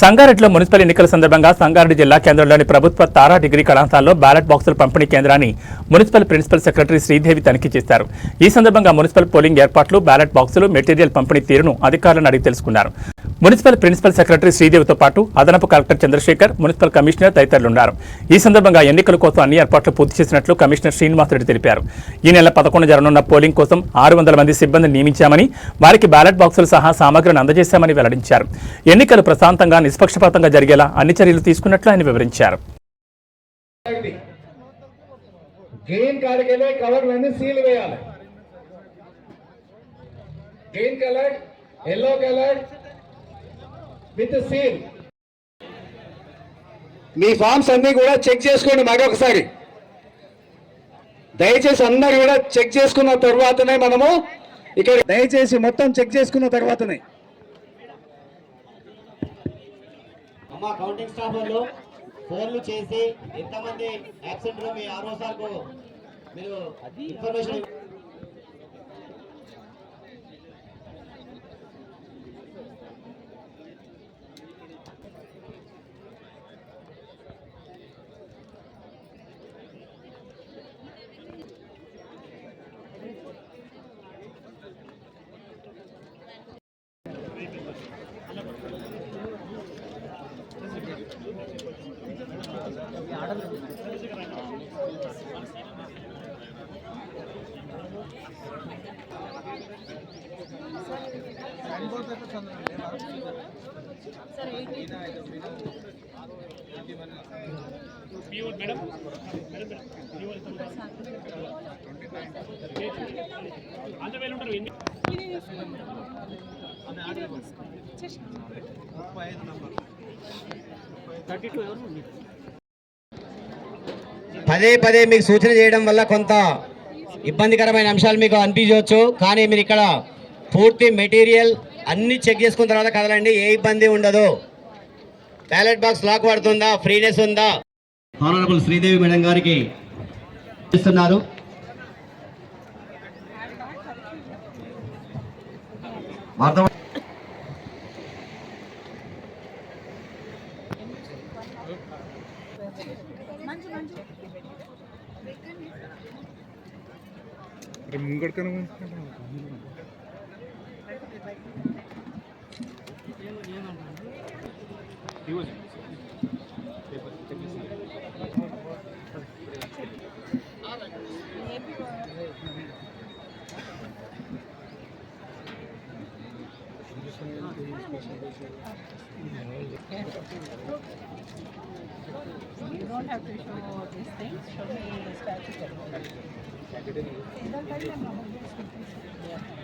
సంగారెడ్డిలో మున్సిపల్ ఎన్నికల సందర్భంగా సంగారెడ్డి జిల్లా కేంద్రంలోని ప్రభుత్వ తారా డిగ్రీ కళాశాలలో బ్యాలెట్ బాక్సుల పంపిణీ కేంద్రాన్ని మున్సిపల్ ప్రిన్సిపల్ సెక్రటరీ శ్రీదేవి తనిఖీ చేశారు. ఈ సందర్భంగా మున్సిపల్ పోలింగ్ ఏర్పాట్లు బ్యాలెట్ బాక్సులు మెటీరియల్ పంపిణీ తీరును అధికారులను అడిగి తెలుసుకున్నారు. మున్సిపల్ ప్రిన్సిపల్ సెక్రటరీ శ్రీదేవితో పాటు అదనపు కలెక్టర్ చంద్రశేఖర్ మున్సిపల్ కమిషనర్ తదితరులున్నారు. ఈ సందర్భంగా ఎన్నికల కోసం అన్ని ఏర్పాట్లు పూర్తి చేసినట్లు కమిషనర్ శ్రీనివాసరెడ్డి తెలిపారు. ఈ నెల పదకొండు జరగనున్న పోలింగ్ కోసం ఆరు వందల మంది సిబ్బందిని నియమించామని వారికి బ్యాలెట్ బాక్సులు సహా సామగ్రిని అందజేశామని వెల్లడించారు. ఎన్నికలు ప్రశాంతంగా నిష్పక్షపాతంగా జరిగేలా అన్ని చర్యలు తీసుకున్నట్లు ఆయన వివరించారు. గ్రీన్ కార్డ్కి వెళ్ళి కవర్లన్నీ సీల్ వేయాలి. Green colour yellow colour with seal. Me forms అన్ని కూడా చెక్ చేసుకోండి మరొకసారి దయచేసి అందరు కూడా చెక్ చేసుకున్న తర్వాతనే మనము ఇక్కడ దయచేసి మొత్తం చెక్ చేసుకున్న తర్వాతనే. మా కౌంటింగ్ స్టాఫ్ వాళ్ళు ఫోన్లు చేసి ఎంతమంది యాబ్సెంట్లో మీ ఆరో సార్కు మీరు ఇన్ఫర్మేషన్ పదే పదే మీకు సూచన చేయడం వల్ల కొంత ఇబ్బందికరమైన అంశాలు మీకు అనిపించవచ్చు. కానీ మీరు ఇక్కడ పూర్తి మెటీరియల్ అన్ని చెక్ చేసుకున్న తర్వాత కదలండి ఏ ఇబ్బంది ఉండదు. బ్యాలెట్ బాక్స్ లాక్ పడుతుందా? ఫ్రీనెస్ ఉందా? హానరబుల్ శ్రీదేవి మేడం గారికి ఇస్తున్నారు. You don't have to show these things, show me the statute. So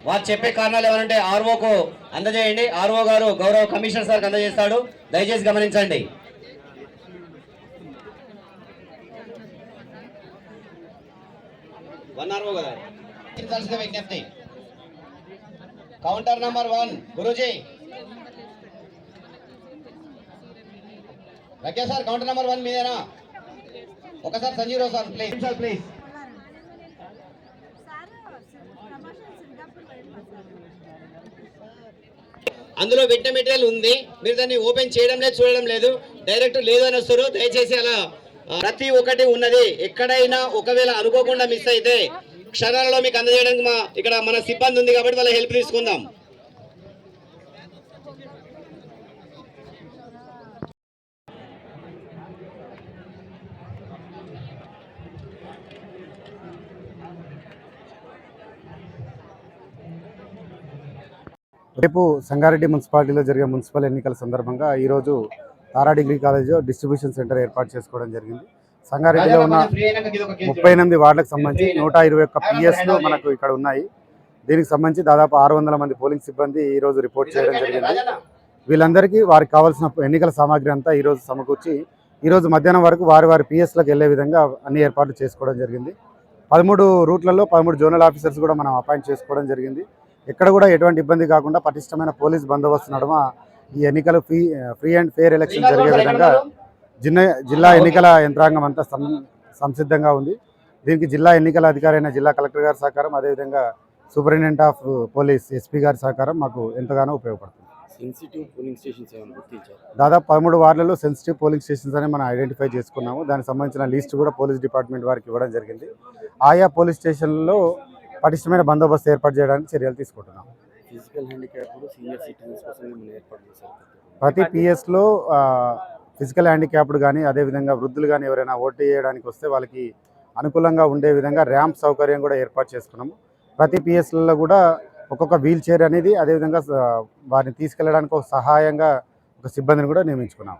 వారు చెప్పే కారణాలు ఏమంటే ఆర్ఓకు అందజేయండి. ఆర్ఓ గారు గౌరవ కమిషనర్ సార్కి అందజేస్తాడు. దయచేసి గమనించండి. వన్ ఆర్ఓ కదా విజ్ఞప్తి. కౌంటర్ నంబర్ వన్ గురూజీ. రకే సార్ కౌంటర్ నంబర్ వన్ మీదేనా? ఒకసారి Sanjeevarao sir please sir please అందులో పెట్టిన మెటీరియల్ ఉంది. మీరు దాన్ని ఓపెన్ చేయడం లేదు చూడడం లేదు. డైరెక్ట్ లేదు అని వస్తారు. దయచేసి అలా ప్రతి ఒక్కటి ఉన్నది. ఎక్కడైనా ఒకవేళ అనుకోకుండా మిస్ అయితే క్షణాలలో మీకు అందజేయడానికి మా ఇక్కడ మన సిబ్బంది ఉంది కాబట్టి వాళ్ళ హెల్ప్ తీసుకుందాం. రేపు సంగారెడ్డి మున్సిపాలిటీలో జరిగే మున్సిపల్ ఎన్నికల సందర్భంగా ఈరోజు తారా డిగ్రీ కాలేజ్లో డిస్ట్రిబ్యూషన్ సెంటర్ ఏర్పాటు చేసుకోవడం జరిగింది. సంగారెడ్డిలో ఉన్న ముప్పై ఎనిమిది వార్డులకు సంబంధించి నూట ఇరవై ఒక్క పిఎస్లు మనకు ఇక్కడ ఉన్నాయి. దీనికి సంబంధించి దాదాపు ఆరు వందల మంది పోలింగ్ సిబ్బంది ఈరోజు రిపోర్ట్ చేయడం జరిగింది. వీళ్ళందరికీ వారికి కావాల్సిన ఎన్నికల సామాగ్రి అంతా ఈరోజు సమకూర్చి ఈరోజు మధ్యాహ్నం వరకు వారి వారి పిఎస్లకు వెళ్ళే విధంగా అన్ని ఏర్పాట్లు చేసుకోవడం జరిగింది. పదమూడు రూట్లలో పదమూడు జోనల్ ఆఫీసర్స్ కూడా మనం అపాయింట్ చేసుకోవడం జరిగింది. ఎక్కడ కూడా ఎటువంటి ఇబ్బంది కాకుండా పటిష్టమైన పోలీస్ బందోబస్తు నడుమ ఈ ఎన్నికలు free free and fair election జరిగే విధంగా జిల్లా జిల్లా ఎన్నికల యంత్రాంగం అంతా సంసిద్ధంగా ఉంది. దీనికి జిల్లా ఎన్నికల అధికారి అయిన జిల్లా కలెక్టర్ గారి సహకారం అదేవిధంగా సూపరింటెండెంట్ ఆఫ్ పోలీస్ ఎస్పీ గారి సహకారం మాకు ఎంతగానో ఉపయోగపడుతుంది. సెన్సిటివ్ పోలింగ్ స్టేషన్స్ దాదాపు పదమూడు వార్డులలో సెన్సిటివ్ పోలింగ్ స్టేషన్స్ అని మనం ఐడెంటిఫై చేసుకున్నాము. దానికి సంబంధించిన లిస్ట్ కూడా పోలీస్ డిపార్ట్మెంట్ వారికి ఇవ్వడం జరిగింది. ఆయా పోలీస్ స్టేషన్లలో పటిష్టమైన బందోబస్తు ఏర్పాటు చేయడానికి చర్యలు తీసుకుంటున్నాం. ఫిజికల్ హ్యాండిక్యాప్డ్ సీనియర్ సిటిజన్స్ కోసం ప్రతి పిఎస్లో ఫిజికల్ హ్యాండిక్యాప్డ్ కానీ అదేవిధంగా వృద్ధులు కానీ ఎవరైనా ఓటు వేయడానికి వస్తే వాళ్ళకి అనుకూలంగా ఉండే విధంగా ర్యాంప్ సౌకర్యం కూడా ఏర్పాటు చేసుకున్నాము. ప్రతి పిఎస్లలో కూడా ఒక్కొక్క వీల్ చైర్ అనేది అదేవిధంగా వారిని తీసుకెళ్ళడానికి ఒక సహాయంగా ఒక సిబ్బందిని కూడా నియమించుకున్నాం